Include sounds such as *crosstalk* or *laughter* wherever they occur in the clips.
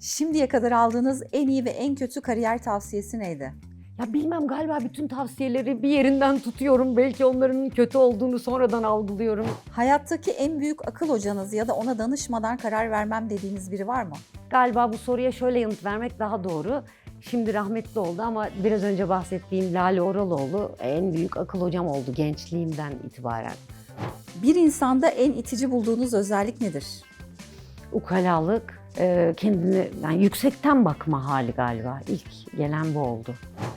Şimdiye kadar aldığınız en iyi ve en kötü kariyer tavsiyesi neydi? Ya bilmem galiba bütün tavsiyeleri bir yerinden tutuyorum. Belki onların kötü olduğunu sonradan algılıyorum. Hayattaki en büyük akıl hocanız ya da ona danışmadan karar vermem dediğiniz biri var mı? Galiba bu soruya şöyle yanıt vermek daha doğru. Şimdi rahmetli oldu ama biraz önce bahsettiğim Lale Oraloğlu en büyük akıl hocam oldu gençliğimden itibaren. Bir insanda en itici bulduğunuz özellik nedir? Ukalalık, kendini yani yüksekten bakma hali galiba. İlk gelen bu oldu.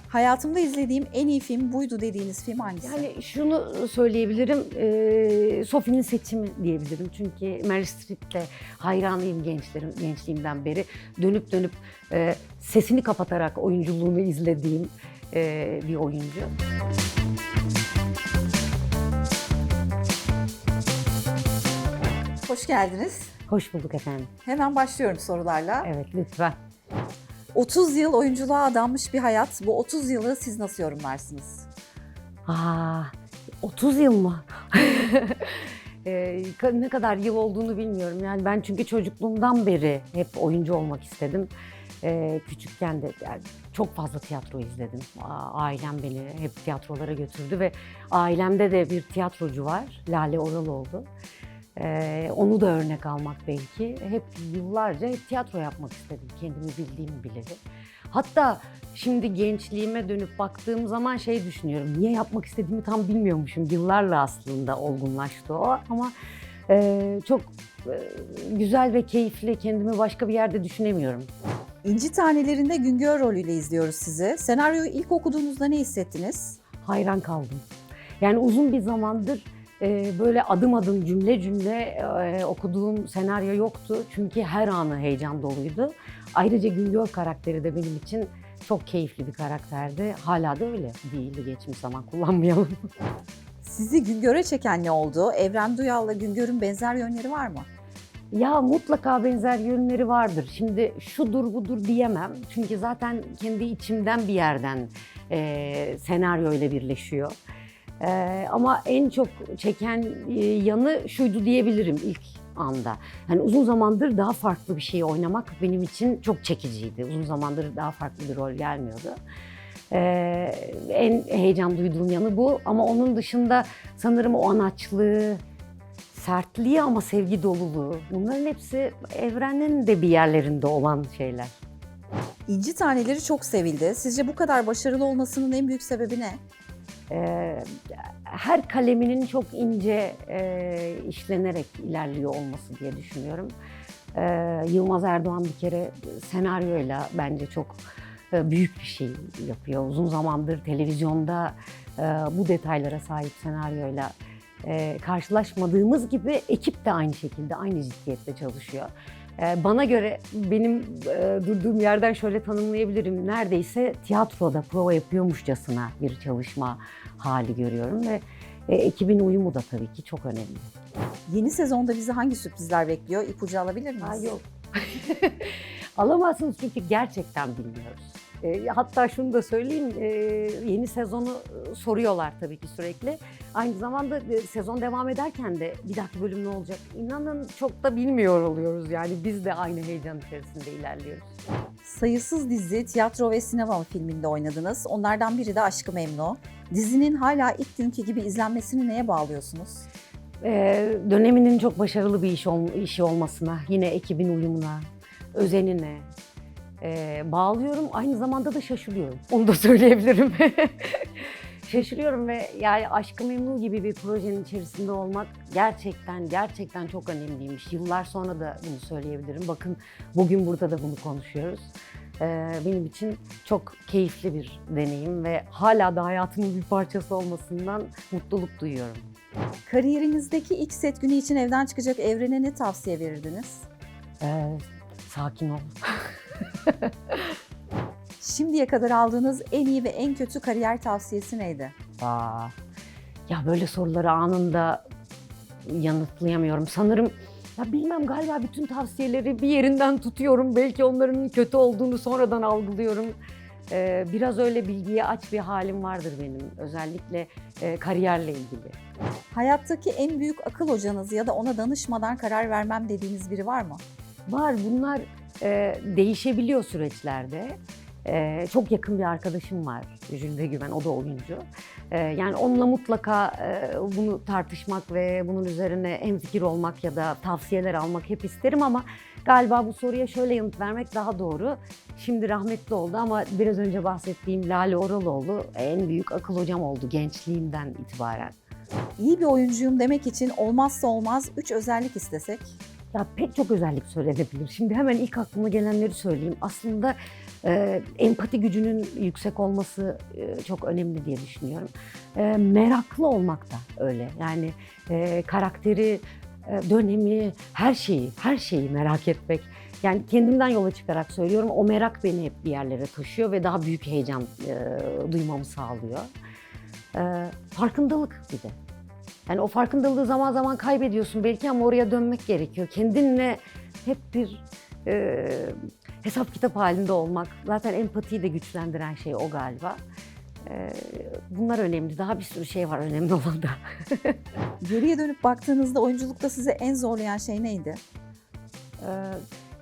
Hayatımda izlediğim en iyi film buydu dediğiniz film hangisi? Yani şunu söyleyebilirim, e, Sophie'nin seçimi diyebilirim. Çünkü Meryl Streep'te hayranıyım gençlerim, gençliğimden beri. Dönüp dönüp e, sesini kapatarak oyunculuğunu izlediğim e, bir oyuncu. Hoş geldiniz. Hoş bulduk efendim. Hemen başlıyorum sorularla. Evet lütfen. 30 yıl oyunculuğa adanmış bir hayat. Bu 30 yılı siz nasıl yorumlarsınız? Aa, 30 yıl mı? *laughs* Ka- ne kadar yıl olduğunu bilmiyorum. Yani ben çünkü çocukluğumdan beri hep oyuncu olmak istedim. Ee, küçükken de yani çok fazla tiyatro izledim. Ailem beni hep tiyatrolara götürdü ve ailemde de bir tiyatrocu var. Lale Oraloğlu. Ee, onu da örnek almak belki. Hep yıllarca hep tiyatro yapmak istedim. Kendimi bildiğim bileli. Hatta şimdi gençliğime dönüp baktığım zaman şey düşünüyorum. Niye yapmak istediğimi tam bilmiyormuşum. Yıllarla aslında olgunlaştı o ama e, çok e, güzel ve keyifli. Kendimi başka bir yerde düşünemiyorum. İnci Tanelerinde Güngör rolüyle izliyoruz sizi. Senaryoyu ilk okuduğunuzda ne hissettiniz? Hayran kaldım. Yani uzun bir zamandır böyle adım adım cümle cümle e, okuduğum senaryo yoktu. Çünkü her anı heyecan doluydu. Ayrıca Güngör karakteri de benim için çok keyifli bir karakterdi. Hala da öyle değildi geçmiş zaman kullanmayalım. Sizi Güngör'e çeken ne oldu? Evren Duyal'la Güngör'ün benzer yönleri var mı? Ya mutlaka benzer yönleri vardır. Şimdi şudur budur diyemem. Çünkü zaten kendi içimden bir yerden e, senaryo ile birleşiyor. E, ama en çok çeken e, yanı şuydu diyebilirim ilk anda. Yani uzun zamandır daha farklı bir şey oynamak benim için çok çekiciydi. Uzun zamandır daha farklı bir rol gelmiyordu. E, en heyecan duyduğum yanı bu. Ama onun dışında sanırım o anaçlığı, sertliği ama sevgi doluluğu. Bunların hepsi evrenin de bir yerlerinde olan şeyler. İnci Taneleri çok sevildi. Sizce bu kadar başarılı olmasının en büyük sebebi ne? Ee, her kaleminin çok ince e, işlenerek ilerliyor olması diye düşünüyorum. Ee, Yılmaz Erdoğan bir kere senaryoyla bence çok e, büyük bir şey yapıyor. Uzun zamandır televizyonda e, bu detaylara sahip senaryoyla karşılaşmadığımız gibi ekip de aynı şekilde, aynı ciddiyetle çalışıyor. E, bana göre benim e, durduğum yerden şöyle tanımlayabilirim. Neredeyse tiyatroda prova yapıyormuşçasına bir çalışma hali görüyorum ve e, ekibin uyumu da tabii ki çok önemli. Yeni sezonda bizi hangi sürprizler bekliyor? İpucu alabilir miyiz? Ha, yok. *laughs* Alamazsınız çünkü gerçekten bilmiyoruz. E, hatta şunu da söyleyeyim, yeni sezonu soruyorlar tabii ki sürekli. Aynı zamanda e, sezon devam ederken de bir dahaki bölüm ne olacak? İnanın çok da bilmiyor oluyoruz yani biz de aynı heyecan içerisinde ilerliyoruz. Sayısız dizi, tiyatro ve sinema filminde oynadınız. Onlardan biri de Aşkı Memnu. Dizinin hala ilk günkü gibi izlenmesini neye bağlıyorsunuz? Ee, döneminin çok başarılı bir iş ol- işi olmasına, yine ekibin uyumuna, özenine e, bağlıyorum. Aynı zamanda da şaşırıyorum. Onu da söyleyebilirim. *laughs* Şaşırıyorum ve yani Aşkı Memnu gibi bir projenin içerisinde olmak gerçekten gerçekten çok önemliymiş. Yıllar sonra da bunu söyleyebilirim. Bakın bugün burada da bunu konuşuyoruz. Ee, benim için çok keyifli bir deneyim ve hala da hayatımın bir parçası olmasından mutluluk duyuyorum. Kariyerinizdeki ilk set günü için evden çıkacak evrene ne tavsiye verirdiniz? Ee, sakin ol. *laughs* Şimdiye kadar aldığınız en iyi ve en kötü kariyer tavsiyesi neydi? Aa, ya böyle soruları anında yanıtlayamıyorum. Sanırım ya bilmem galiba bütün tavsiyeleri bir yerinden tutuyorum. Belki onların kötü olduğunu sonradan algılıyorum. Ee, biraz öyle bilgiye aç bir halim vardır benim. Özellikle e, kariyerle ilgili. Hayattaki en büyük akıl hocanız ya da ona danışmadan karar vermem dediğiniz biri var mı? Var bunlar e, değişebiliyor süreçlerde. E, çok yakın bir arkadaşım var Jülde Güven, o da oyuncu. E, yani onunla mutlaka e, bunu tartışmak ve bunun üzerine hemfikir olmak ya da tavsiyeler almak hep isterim ama galiba bu soruya şöyle yanıt vermek daha doğru. Şimdi rahmetli oldu ama biraz önce bahsettiğim Lale Oraloğlu en büyük akıl hocam oldu gençliğimden itibaren. İyi bir oyuncuyum demek için olmazsa olmaz 3 özellik istesek. Ya pek çok özellik söylenebilir. Şimdi hemen ilk aklıma gelenleri söyleyeyim. Aslında e, empati gücünün yüksek olması e, çok önemli diye düşünüyorum. E, meraklı olmak da öyle. Yani e, karakteri, e, dönemi, her şeyi, her şeyi merak etmek. Yani kendimden yola çıkarak söylüyorum. O merak beni hep bir yerlere taşıyor ve daha büyük heyecan e, duymamı sağlıyor. E, farkındalık bir de. Yani o farkındalığı zaman zaman kaybediyorsun belki ama oraya dönmek gerekiyor. Kendinle hep bir e, hesap kitap halinde olmak. Zaten empatiyi de güçlendiren şey o galiba. E, bunlar önemli. Daha bir sürü şey var önemli olan da. *laughs* Geriye dönüp baktığınızda oyunculukta sizi en zorlayan şey neydi? Ee,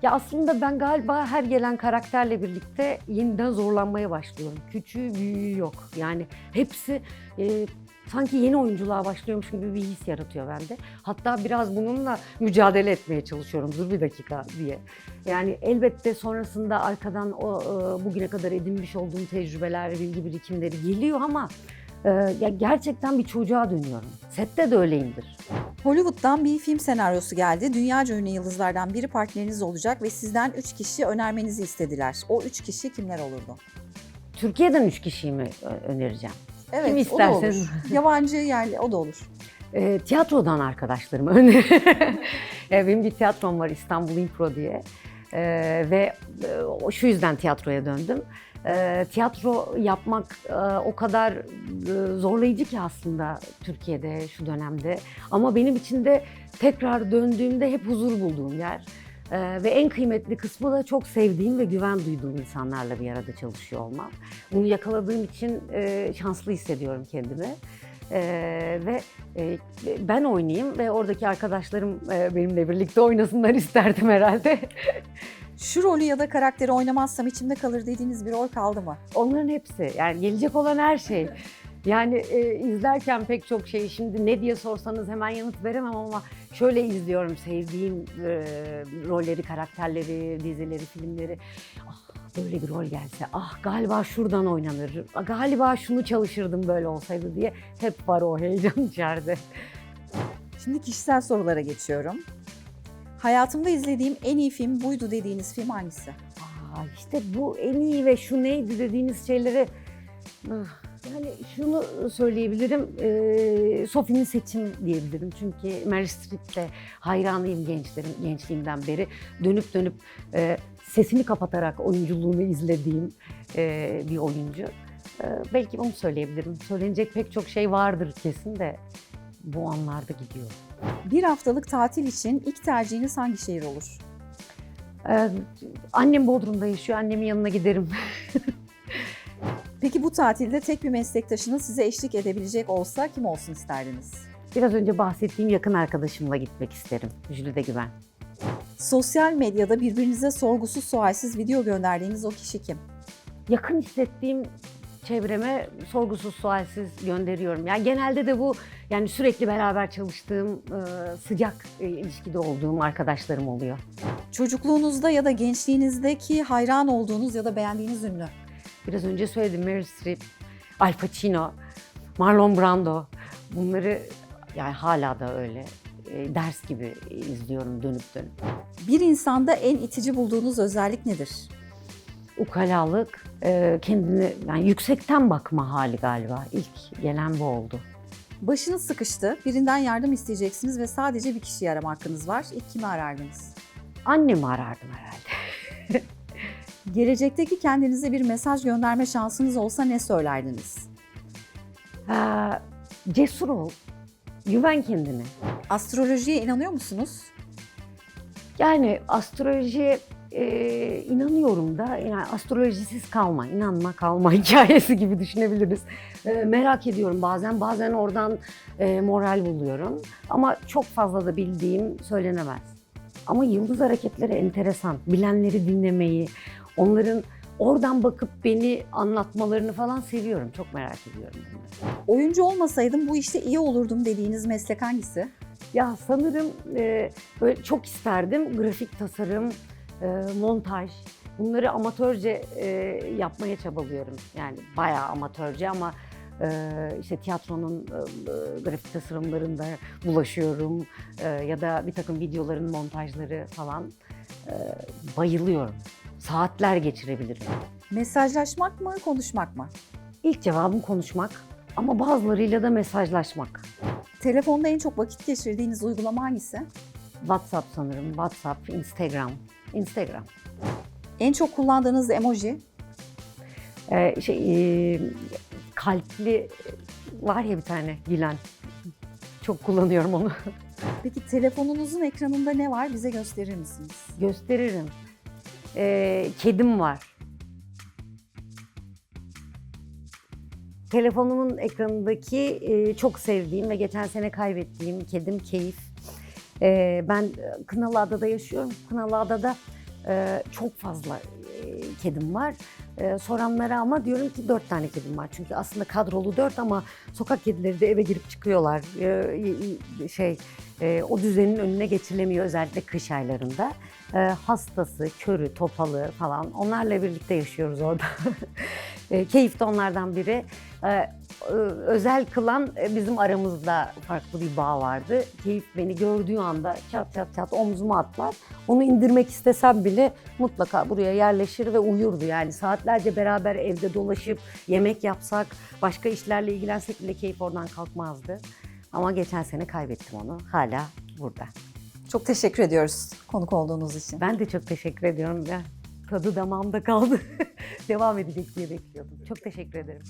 ya aslında ben galiba her gelen karakterle birlikte yeniden zorlanmaya başlıyorum. Küçüğü büyüğü yok. Yani hepsi e, sanki yeni oyunculuğa başlıyormuş gibi bir his yaratıyor bende. Hatta biraz bununla mücadele etmeye çalışıyorum. Dur bir dakika diye. Yani elbette sonrasında arkadan o e, bugüne kadar edinmiş olduğum tecrübeler, bilgi birikimleri geliyor ama e, ya gerçekten bir çocuğa dönüyorum. Sette de öyleyimdir. Hollywood'dan bir film senaryosu geldi. Dünyaca ünlü yıldızlardan biri partneriniz olacak ve sizden 3 kişi önermenizi istediler. O 3 kişi kimler olurdu? Türkiye'den üç kişiyi mi ö- önereceğim? Evet, Kim o da isterseniz. olur. Yabancı yerli o da olur. E, tiyatrodan arkadaşlarım öner. *laughs* E, Benim bir tiyatrom var İstanbul Impro diye. E, ve e, o- şu yüzden tiyatroya döndüm. E, tiyatro yapmak e, o kadar e, zorlayıcı ki aslında Türkiye'de şu dönemde. Ama benim için de tekrar döndüğümde hep huzur bulduğum yer. E, ve en kıymetli kısmı da çok sevdiğim ve güven duyduğum insanlarla bir arada çalışıyor olmam. Bunu yakaladığım için e, şanslı hissediyorum kendimi. Ee, ve e, ben oynayayım ve oradaki arkadaşlarım e, benimle birlikte oynasınlar isterdim herhalde. *laughs* Şu rolü ya da karakteri oynamazsam içimde kalır dediğiniz bir rol kaldı mı? Onların hepsi yani gelecek olan her şey. Yani e, izlerken pek çok şey şimdi ne diye sorsanız hemen yanıt veremem ama şöyle izliyorum sevdiğim e, rolleri, karakterleri, dizileri, filmleri. Ah böyle bir rol gelse, ah galiba şuradan oynanır, ah, galiba şunu çalışırdım böyle olsaydı diye hep var o heyecan *laughs* içeride. Şimdi kişisel sorulara geçiyorum. Hayatımda izlediğim en iyi film buydu dediğiniz film hangisi? Aa, işte bu en iyi ve şu neydi dediğiniz şeylere ah, yani şunu söyleyebilirim e, Sophie'nin seçim diyebilirim çünkü Meryl Streep'le hayranıyım gençlerim gençliğimden beri dönüp dönüp e, sesini kapatarak oyunculuğunu izlediğim e, bir oyuncu. E, belki onu söyleyebilirim. Söylenecek pek çok şey vardır kesin de bu anlarda gidiyor. Bir haftalık tatil için ilk tercihiniz hangi şehir olur? E, annem Bodrum'da yaşıyor. Annemin yanına giderim. *laughs* Peki bu tatilde tek bir meslektaşınız size eşlik edebilecek olsa kim olsun isterdiniz? Biraz önce bahsettiğim yakın arkadaşımla gitmek isterim. Jülide Güven. Sosyal medyada birbirinize sorgusuz sualsiz video gönderdiğiniz o kişi kim? Yakın hissettiğim çevreme sorgusuz sualsiz gönderiyorum. Yani genelde de bu yani sürekli beraber çalıştığım e, sıcak e, ilişkide olduğum arkadaşlarım oluyor. Çocukluğunuzda ya da gençliğinizdeki hayran olduğunuz ya da beğendiğiniz ünlü. Biraz önce söyledim Meryl Streep, Al Pacino, Marlon Brando. Bunları yani hala da öyle e, ders gibi izliyorum dönüp dönüp. Bir insanda en itici bulduğunuz özellik nedir? ukalalık, e, kendini yani yüksekten bakma hali galiba. İlk gelen bu oldu. Başınız sıkıştı, birinden yardım isteyeceksiniz ve sadece bir kişiyi arama hakkınız var. İlk kimi arardınız? Annemi arardım herhalde. Gelecekteki kendinize bir mesaj gönderme şansınız olsa ne söylerdiniz? Ha, cesur ol, güven kendine. Astrolojiye inanıyor musunuz? Yani astrolojiye e, inanıyorum da yani astrolojisiz kalma, inanma kalma *laughs* hikayesi gibi düşünebiliriz. E, merak ediyorum bazen, bazen oradan e, moral buluyorum ama çok fazla da bildiğim söylenemez. Ama yıldız hareketleri enteresan. Bilenleri dinlemeyi, onların oradan bakıp beni anlatmalarını falan seviyorum. Çok merak ediyorum bunları. Oyuncu olmasaydım bu işte iyi olurdum dediğiniz meslek hangisi? Ya sanırım e, böyle çok isterdim grafik tasarım, e, montaj. Bunları amatörce e, yapmaya çabalıyorum. Yani bayağı amatörce ama e, işte tiyatronun e, grafik tasarımlarında bulaşıyorum. E, ya da bir takım videoların montajları falan. E, bayılıyorum. Saatler geçirebilirim. Mesajlaşmak mı, konuşmak mı? İlk cevabım konuşmak ama bazılarıyla da mesajlaşmak. Telefonda en çok vakit geçirdiğiniz uygulama hangisi? WhatsApp sanırım. WhatsApp, Instagram. Instagram. En çok kullandığınız emoji? Ee, şey, e, kalpli var ya bir tane gülen. Çok kullanıyorum onu. *laughs* Peki telefonunuzun ekranında ne var? Bize gösterir misiniz? Gösteririm. Ee, kedim var. Telefonumun ekranındaki e, çok sevdiğim ve geçen sene kaybettiğim kedim Keyif. Ee, ben e, Kınalıada'da yaşıyorum. Kınalıada'da e, çok fazla e, kedim var. E, soranlara ama diyorum ki dört tane kedim var. Çünkü aslında kadrolu dört ama sokak kedileri de eve girip çıkıyorlar. E, şey e, o düzenin önüne geçirilemiyor özellikle kış aylarında. E, hastası, körü, topalı falan onlarla birlikte yaşıyoruz orada. *laughs* e, keyif de onlardan biri. E, ö- özel kılan e, bizim aramızda farklı bir bağ vardı. Keyif beni gördüğü anda çat çat çat omzuma atlar. Onu indirmek istesem bile mutlaka buraya yerleşir ve uyurdu. Yani saatlerce beraber evde dolaşıp yemek yapsak, başka işlerle ilgilensek bile keyif oradan kalkmazdı. Ama geçen sene kaybettim onu. Hala burada. Çok teşekkür ediyoruz konuk olduğunuz için. Ben de çok teşekkür ediyorum. Ya, tadı damağımda kaldı. *laughs* Devam edecek diye bekliyordum. Çok teşekkür ederim.